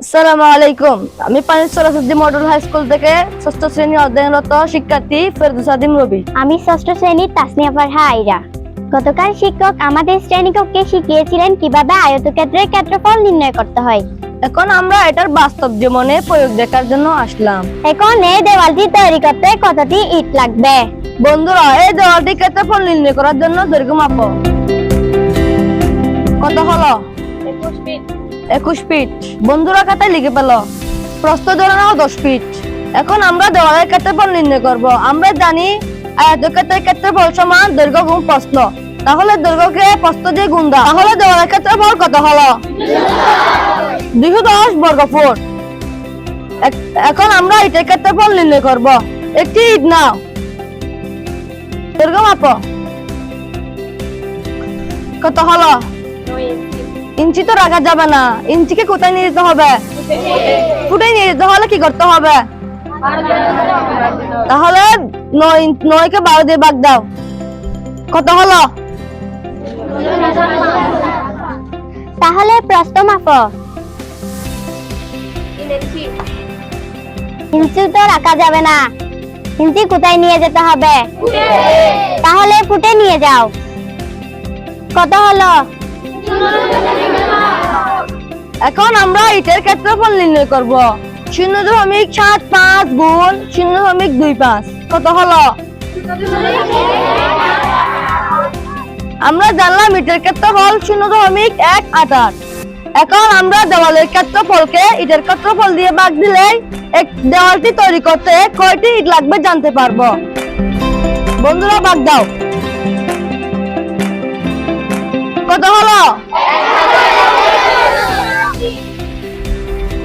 আসসালামু আলাইকুম। আমি পানি সরস্বতী মডেল হাই স্কুল থেকে ষষ্ঠ শ্রেণি অধ্যয়নরত শিক্ষার্থী ফেরদুসাদিম রবি। আমি ষষ্ঠ শ্রেণির তাসনিয়া ফারহা আইরা। গতকাল শিক্ষক আমাদের শ্রেণীকক্ষে শিখিয়েছিলেন কীভাবে আয়তক্ষেত্রের ক্ষেত্রফল নির্ণয় করতে হয়। এখন আমরা এটার বাস্তব জীবনে প্রয়োগ দেখার জন্য আসলাম। এখন এই দেওয়ালটি তৈরি করতে কতটি ইট লাগবে? বন্ধুরা এই দেওয়ালটি ক্ষেত্রফল নির্ণয় করার জন্য দৈর্ঘ্য মাপো। কত হলো? একুশ ফিট। বন্ধুরা খাতায় লিখে পেল প্রস্থ ধরে নাও দশ ফিট। এখন আমরা দেওয়ালের ক্ষেত্রফল নির্ণয় করব। আমরা জানি আয়তক্ষেত্রের ক্ষেত্রফল সমান দৈর্ঘ্য গুণ প্রস্থ। তাহলে দৈর্ঘ্যকে প্রস্থ দিয়ে গুণ দাও। তাহলে দেওয়ালের ক্ষেত্রফল কত হলো? দুইশো দশ বর্গ ফুট এখন আমরা ইটের ক্ষেত্রফল নির্ণয় করব। একটি ইট নাও। দৈর্ঘ্য মাপ। কত হলো? ইঞ্চি তো রাখা যাবে না। ইঞ্চিকে কোথায় নিয়ে যেতে হবে? ফুটে নিয়ে যেতে হলে কি করতে হবে? তাহলে নয় নয়কে বারো দিয়ে বাগ দাও। কত হলো? তাহলে প্রস্থ মাপো ইঞ্চি তো রাখা যাবে না। ইঞ্চি কোথায় নিয়ে যেতে হবে? তাহলে ফুটে নিয়ে যাও। কত হলো? এখন আমরা ইটের ক্ষেত্রফল নির্ণয় করব। শূন্য দশমিক সাত পাঁচ গুণ শূন্য দশমিক দুই পাঁচ। কত হলো? আমরা জানলাম ইটের ক্ষেত্রফল শূন্য দশমিক এক আট আট। এখন আমরা দেওয়ালের ক্ষেত্রফলকে ইটের ক্ষেত্রফল দিয়ে ভাগ দিলে এক দেওয়ালটি তৈরি করতে কয়টি ইট লাগবে জানতে পারব। বন্ধুরা, ভাগ দাও। কত হলো?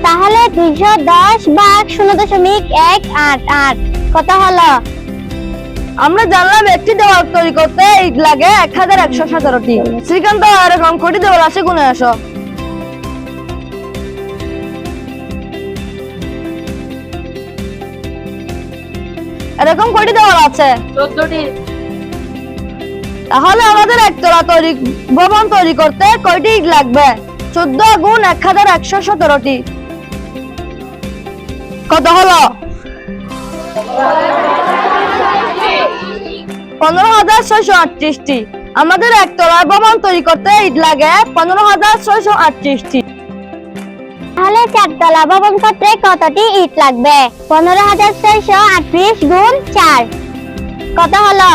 তাহলে দুইশো দশ ভাগ শূন্য দশমিক এক আট আট কত হলো? আমরা জানলাম একটি দেওয়াল তৈরি করতে ইট লাগে এক হাজার একশো সতেরোটি। শ্রীকান্ত এরকম কোটি দেওয়াল আসে গুনে আসো। এরকম কোটি দেওয়াল আছে? তাহলে আমাদের একতলা তৈরি ভবন তৈরি করতে কয়টি ইট লাগবে? চোদ্দ গুণ এক হাজার একশো সতেরোটি। কত হলো? পনেরো হাজার ছয়শো আটত্রিশটি। আমাদের ভবন তৈরি করতে ইট লাগে পনেরো হাজার ছয়শো আটত্রিশটি। তাহলে ভবন করতে কতটি ইট লাগবে? পনেরো হাজার ছয়শো আটত্রিশ গুণ চার। কত হলো?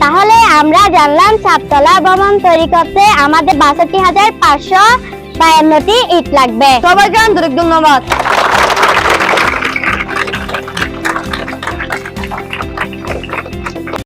তাহলে আমরা জানলাম সাততলা ভবন তৈরি করতে আমাদের বাষট্টি হাজার পাঁচশো বায়ান্নটি ইট লাগবে। সবাইকে আন্তরিক ধন্যবাদ।